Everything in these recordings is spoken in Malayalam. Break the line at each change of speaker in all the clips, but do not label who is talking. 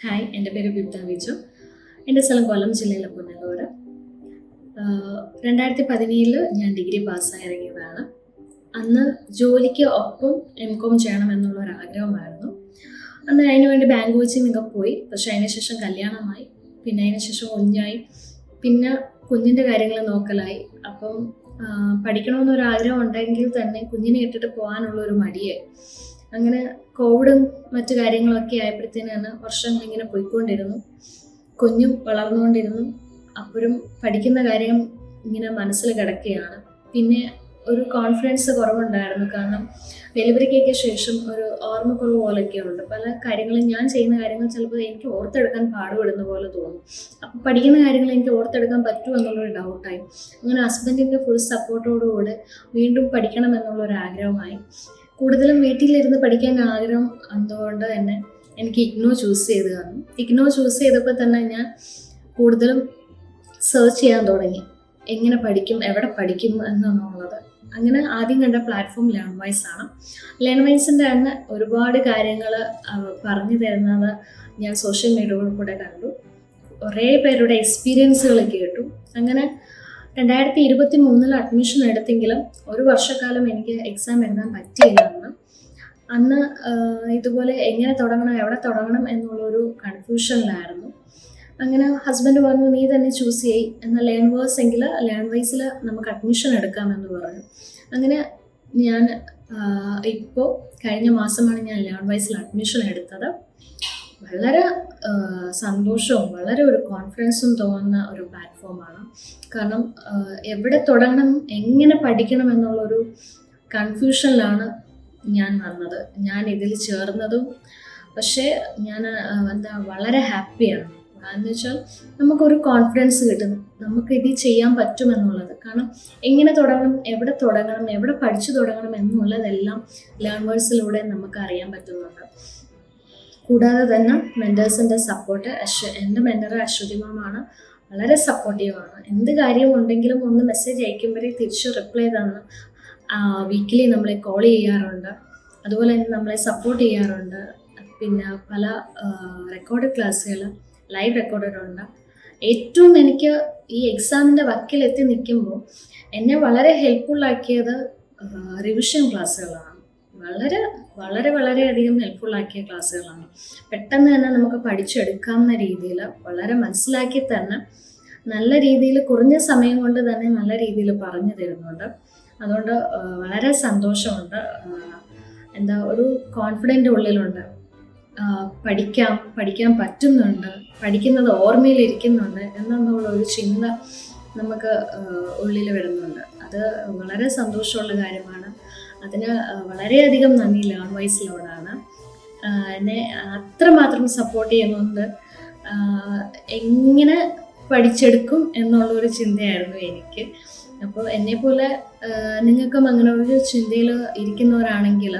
ഹായ് എന്റെ പേര് ബിബ്ദ വിജു. എന്റെ സ്ഥലം കൊല്ലം ജില്ലയിലെ പുനലൂർ രണ്ടായിരത്തി പതിനേഴിൽ ഞാൻ ഡിഗ്രി പാസ്സായി ഇറങ്ങിയതാണ് അന്ന് ജോലിക്ക് ഒപ്പം എം കോം ചെയ്യണം എന്നുള്ള ഒരു ആഗ്രഹമായിരുന്നു അന്ന് അതിന് വേണ്ടി ബാങ്ക് ഒക്കെ പോയി. പക്ഷേ അതിനുശേഷം കല്യാണമായി. പിന്നെ അതിനുശേഷം കുഞ്ഞായി. പിന്നെ കുഞ്ഞിന്റെ കാര്യങ്ങൾ നോക്കലായി. അപ്പം പഠിക്കണമെന്നൊരു ആഗ്രഹം ഉണ്ടെങ്കിൽ തന്നെ കുഞ്ഞിനെ ഇട്ടിട്ട് പോകാനുള്ള ഒരു മടിയായി. അങ്ങനെ കോവിഡും മറ്റു കാര്യങ്ങളൊക്കെ ആയപ്പോഴത്തേനാണ് വർഷങ്ങൾ ഇങ്ങനെ പോയിക്കൊണ്ടിരുന്നു. കുഞ്ഞും വളർന്നുകൊണ്ടിരുന്നു. അപ്പോഴും പഠിക്കുന്ന കാര്യം ഇങ്ങനെ മനസ്സിൽ കിടക്കുകയാണ്. പിന്നെ ഒരു കോൺഫിഡൻസ് കുറവുണ്ടായിരുന്നു. കാരണം ഡെലിവറിക്കൊക്കെ ശേഷം ഒരു ഓർമ്മക്കുറവ് പോലെയൊക്കെ ഉണ്ട്. പല കാര്യങ്ങളും ഞാൻ ചെയ്യുന്ന കാര്യങ്ങൾ ചിലപ്പോൾ എനിക്ക് ഓർത്തെടുക്കാൻ പാടുപെടുന്ന പോലെ തോന്നും. അപ്പോൾ പഠിക്കുന്ന കാര്യങ്ങൾ എനിക്ക് ഓർത്തെടുക്കാൻ പറ്റുമോ എന്നുള്ളൊരു ഡൗട്ടായി. അങ്ങനെ ഹസ്ബൻഡിന്റെ ഫുൾ സപ്പോർട്ടോടുകൂടെ വീണ്ടും പഠിക്കണം എന്നുള്ളൊരു ആഗ്രഹമായി കൂടുതലും വീട്ടിലിരുന്ന് പഠിക്കാൻ ആഗ്രഹം അതുകൊണ്ട് തന്നെ എനിക്ക് ഇഗ്നോ ചൂസ് ചെയ്ത് തന്നു. ഇഗ്നോ ചൂസ് ചെയ്തപ്പോൾ തന്നെ ഞാൻ കൂടുതലും സെർച്ച് ചെയ്യാൻ തുടങ്ങി. എങ്ങനെ പഠിക്കും എവിടെ പഠിക്കും എന്നുള്ളത്. അങ്ങനെ ആദ്യം കണ്ട പ്ലാറ്റ്ഫോം ലേൺ വൈസ് ആണ്. ലേൺ വൈസിന്റെ തന്നെ ഒരുപാട് കാര്യങ്ങൾ പറഞ്ഞു തരുന്നത് ഞാൻ സോഷ്യൽ മീഡിയകളിൽ കൂടെ കണ്ടു. കുറേ പേരുടെ എക്സ്പീരിയൻസുകൾ കേട്ടു. അങ്ങനെ രണ്ടായിരത്തി ഇരുപത്തി മൂന്നിൽ അഡ്മിഷൻ എടുത്തെങ്കിലും ഒരു വർഷക്കാലം എനിക്ക് എക്സാം എഴുതാൻ പറ്റിയില്ല അന്ന് അന്ന് ഇതുപോലെ എങ്ങനെ തുടങ്ങണം എവിടെ തുടങ്ങണം എന്നുള്ളൊരു കൺഫ്യൂഷനിലായിരുന്നു അങ്ങനെ ഹസ്ബൻഡ് പറഞ്ഞു നീ തന്നെ ചൂസ് ചെയ്യ്. എന്നാൽ ലേൺ വേഴ്സ് എങ്കിൽ ലേൺ വൈസിൽ നമുക്ക് അഡ്മിഷൻ എടുക്കാമെന്ന് പറഞ്ഞു. അങ്ങനെ ഞാൻ ഇപ്പോൾ കഴിഞ്ഞ മാസമാണ് ഞാൻ ലേൺ വൈസിൽ അഡ്മിഷൻ എടുത്തത്. വളരെ സന്തോഷവും വളരെ ഒരു കോൺഫിഡൻസും തോന്നുന്ന ഒരു പ്ലാറ്റ്ഫോമാണ് കാരണം എവിടെ തുടങ്ങണം എങ്ങനെ പഠിക്കണം എന്നുള്ളൊരു കൺഫ്യൂഷനിലാണ് ഞാൻ വന്നത്. ഞാൻ ഇതിൽ ചേർന്നതും പക്ഷേ ഞാൻ എന്താ വളരെ ഹാപ്പിയാണ് എന്ന് വെച്ചാൽ നമുക്കൊരു കോൺഫിഡൻസ് കിട്ടും. നമുക്ക് ഇത് ചെയ്യാൻ പറ്റുമെന്നുള്ളത് കാരണം എങ്ങനെ തുടങ്ങണം എവിടെ തുടങ്ങണം എവിടെ പഠിച്ചു തുടങ്ങണം എന്നുള്ളതെല്ലാം ലേൺവേഴ്സിലൂടെ നമുക്ക് അറിയാൻ പറ്റുന്നുണ്ട്. കൂടാതെ തന്നെ മെന്റേഴ്സിന്റെ സപ്പോർട്ട് അശ്വ എന്റെ മെന്റർ അശ്വതി മാമാണ് വളരെ സപ്പോർട്ടീവാണ് എന്ത് കാര്യം ഉണ്ടെങ്കിലും ഒന്ന് മെസ്സേജ് അയക്കുമ്പോഴേ തിരിച്ച് റിപ്ലൈ തന്ന് വീക്കിലി നമ്മളെ കോൾ ചെയ്യാറുണ്ട്. അതുപോലെ തന്നെ നമ്മളെ സപ്പോർട്ട് ചെയ്യാറുണ്ട്. പിന്നെ പല റെക്കോർഡ് ക്ലാസ്സുകൾ ലൈവ് റെക്കോർഡഡ് ഉണ്ട്. ഏറ്റവും എനിക്ക് ഈ എക്സാമിന്റെ വക്കിലെത്തി നിൽക്കുമ്പോൾ എന്നെ വളരെ ഹെൽപ്ഫുള്ളാക്കിയത് റിവിഷൻ ക്ലാസ്സുകളാണ് വളരെ വളരെ വളരെയധികം ഹെൽപ്ഫുള്ളാക്കിയ ക്ലാസ്സുകളാണ്. പെട്ടെന്ന് തന്നെ നമുക്ക് പഠിച്ചെടുക്കാവുന്ന രീതിയിൽ വളരെ മനസ്സിലാക്കി തന്നെ നല്ല രീതിയിൽ കുറഞ്ഞ സമയം കൊണ്ട് തന്നെ നല്ല രീതിയിൽ പറഞ്ഞു തരുന്നുണ്ട്. അതുകൊണ്ട് വളരെ സന്തോഷമുണ്ട്. എന്താ ഒരു കോൺഫിഡന്റ് ഉള്ളിലുണ്ട്. പഠിക്കാം പഠിക്കാൻ പറ്റുന്നുണ്ട് പഠിക്കുന്നത് ഓർമ്മയിലിരിക്കുന്നുണ്ട് എന്നുള്ള ഒരു ചിന്ത നമുക്ക് ഉള്ളിൽ വരുന്നുണ്ട്. അത് വളരെ സന്തോഷമുള്ള കാര്യമാണ്. അതിന് വളരെയധികം നന്ദി ലേൺ വൈസിലോടാണ് എന്നെ അത്രമാത്രം സപ്പോർട്ട് ചെയ്യുന്നുണ്ട്. എങ്ങനെ പഠിച്ചെടുക്കും എന്നുള്ളൊരു ചിന്തയായിരുന്നു എനിക്ക്. അപ്പോൾ എന്നെ പോലെ നിങ്ങൾക്കും അങ്ങനെ ഒരു ചിന്തയിൽ ഇരിക്കുന്നവരാണെങ്കിൽ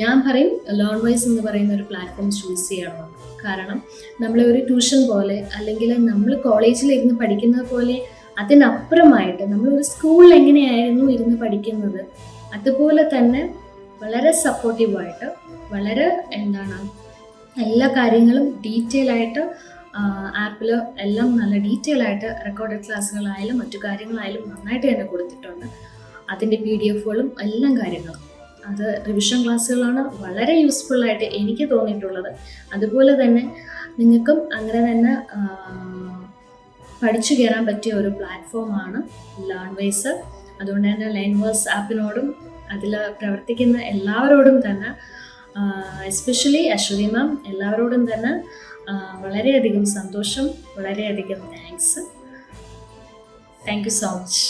ഞാൻ പറയും ലേൺ വൈസ് എന്ന് പറയുന്ന ഒരു പ്ലാറ്റ്ഫോം ചൂസ് ചെയ്യണം. കാരണം നമ്മളെ ഒരു ട്യൂഷൻ പോലെ അല്ലെങ്കിൽ നമ്മൾ കോളേജിലിരുന്ന് പഠിക്കുന്നത് പോലെ അതിനപ്പുറമായിട്ട് നമ്മൾ ഒരു സ്കൂളിൽ എങ്ങനെയായിരുന്നു ഇരുന്ന് പഠിക്കുന്നത്? അതുപോലെ തന്നെ വളരെ സപ്പോർട്ടീവായിട്ട് വളരെ എന്താണ് എല്ലാ കാര്യങ്ങളും ഡീറ്റെയിൽ ആയിട്ട് ആപ്പിൽ എല്ലാം നല്ല ഡീറ്റെയിൽ ആയിട്ട് റെക്കോർഡഡ് ക്ലാസ്സുകളായാലും മറ്റു കാര്യങ്ങളായാലും നന്നായിട്ട് തന്നെ കൊടുത്തിട്ടുണ്ട്. അതിന്റെ പി ഡി എഫുകളും എല്ലാം കാര്യങ്ങളും. അത് റിവിഷൻ ക്ലാസ്സുകളാണ് വളരെ യൂസ്ഫുള്ളായിട്ട് എനിക്ക് തോന്നിയിട്ടുള്ളത്. അതുപോലെ തന്നെ നിങ്ങൾക്കും അങ്ങനെ തന്നെ പഠിച്ചു കയറാൻ പറ്റിയ ഒരു പ്ലാറ്റ്ഫോമാണ് ലേൺ വൈസ് അതുകൊണ്ട് തന്നെ ലേൺവേഴ്സ് ആപ്പിനോടും അതിൽ പ്രവർത്തിക്കുന്ന എല്ലാവരോടും തന്നെ എസ്പെഷ്യലി അശ്വതി മാം എല്ലാവരോടും തന്നെ വളരെയധികം സന്തോഷം വളരെയധികം thanks thank you so much